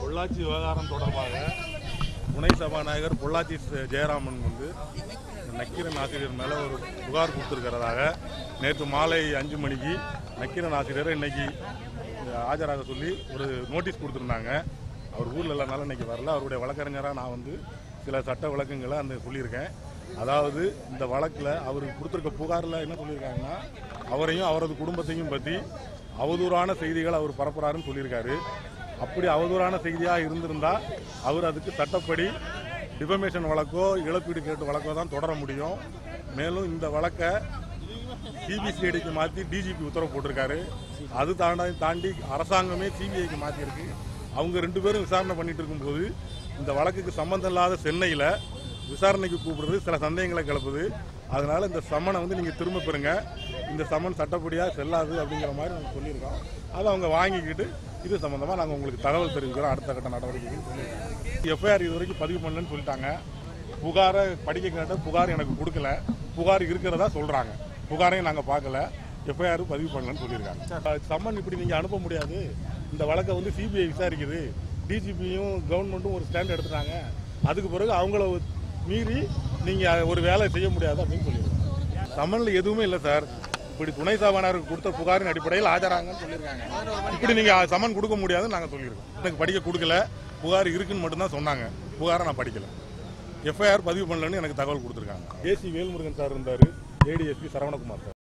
பொள்ளாச்சி விவகாரம் தொடர்பாக துணை சபாநாயகர் பொள்ளாச்சி ஜெயராமன் வந்து நக்கீரன் ஆசிரியர் மேலே ஒரு புகார் கொடுத்துருக்கிறதாக நேற்று மாலை அஞ்சு மணிக்கு நக்கீரன் ஆசிரியரை இன்னைக்கு ஆஜராக சொல்லி ஒரு நோட்டீஸ் கொடுத்துருந்தாங்க. அவர் ஊரில் இல்லைனால இன்னைக்கு வரல. அவருடைய வழக்கறிஞராக நான் வந்து சில சட்ட விளக்கங்களை அந்த சொல்லியிருக்கேன். அதாவது இந்த வழக்கில் அவருக்கு கொடுத்துருக்க புகாரில் என்ன சொல்லியிருக்காங்கன்னா அவரையும் அவரது குடும்பத்தையும் பற்றி அவதூறான செய்திகள் அவர் பரப்புறாருன்னு சொல்லியிருக்காரு. அப்படி அவதூறான செய்தியாக இருந்திருந்தால் அவர் அதுக்கு சட்டப்படி டிஃபமேஷன் வழக்கோ இழப்பீடு கேட்டு வழக்கோ தான் தொடர முடியும். மேலும் இந்த வழக்கை சிபிசிஐடிக்கு மாற்றி டிஜிபி உத்தரவு போட்டிருக்காரு. அது தாண்டி தாண்டி அரசாங்கமே சிபிஐக்கு மாற்றிருக்கு அவங்க ரெண்டு பேரும் விசாரணை பண்ணிட்டு இருக்கும்போது இந்த வழக்குக்கு சம்பந்தம் இல்லாத சென்னையில் விசாரணைக்கு கூப்பிடுறது சில சந்தேகங்களை கிளப்புது. அதனால இந்த சம்மனை வந்து நீங்கள் திரும்ப பெறுங்க. இந்த சம்மன் சட்டப்படியாக செல்லாது அப்படிங்கிற மாதிரி நாங்கள் சொல்லியிருக்கோம். அதை அவங்க வாங்கிக்கிட்டு இது சம்மந்தமாக நாங்கள் உங்களுக்கு தகவல் தெரிவிக்கிறோம். அடுத்த கட்ட நடவடிக்கைகள் சொல்லியிருக்கோம். எஃப்ஐஆர் இது வரைக்கும் பதிவு பண்ணலன்னு சொல்லிட்டாங்க. புகாரை படிக்க கேட்ட புகார் எனக்கு கொடுக்கல. புகார் இருக்கிறதா சொல்றாங்க. புகாரையும் நாங்கள் பார்க்கல. எஃப்ஐஆர் பதிவு பண்ணலன்னு சொல்லியிருக்காங்க. சம்மன் இப்படி நீங்க அனுப்ப முடியாது. இந்த வழக்கை வந்து சிபிஐ விசாரிக்குது. டிஜிபியும் கவர்மெண்ட்டும் ஒரு ஸ்டாண்ட் எடுத்துட்டாங்க. அதுக்கு பிறகு அவங்கள மீறி நீங்க ஒரு வேலை செய்ய முடியாது அப்படின்னு சொல்லியிருக்காங்க சமனில் எதுவுமே இல்லை சார். இப்படி துணை சபாநாயகருக்கு கொடுத்த புகாரின் அடிப்படையில் ஆஜராங்கன்னு சொல்லியிருக்காங்க. இப்படி நீங்க சமன் கொடுக்க முடியாதுன்னு நாங்க சொல்லியிருக்கோம். எனக்கு படிக்க கொடுக்கல. புகார் இருக்குன்னு மட்டும்தான் சொன்னாங்க. புகாரை நான் படிக்கல. எஃப்ஐஆர் பதிவு பண்ணலன்னு எனக்கு தகவல் கொடுத்துருக்காங்க. ஏசி வேல்முருகன் சார் இருந்தார். ADSP Saravanakumar sir.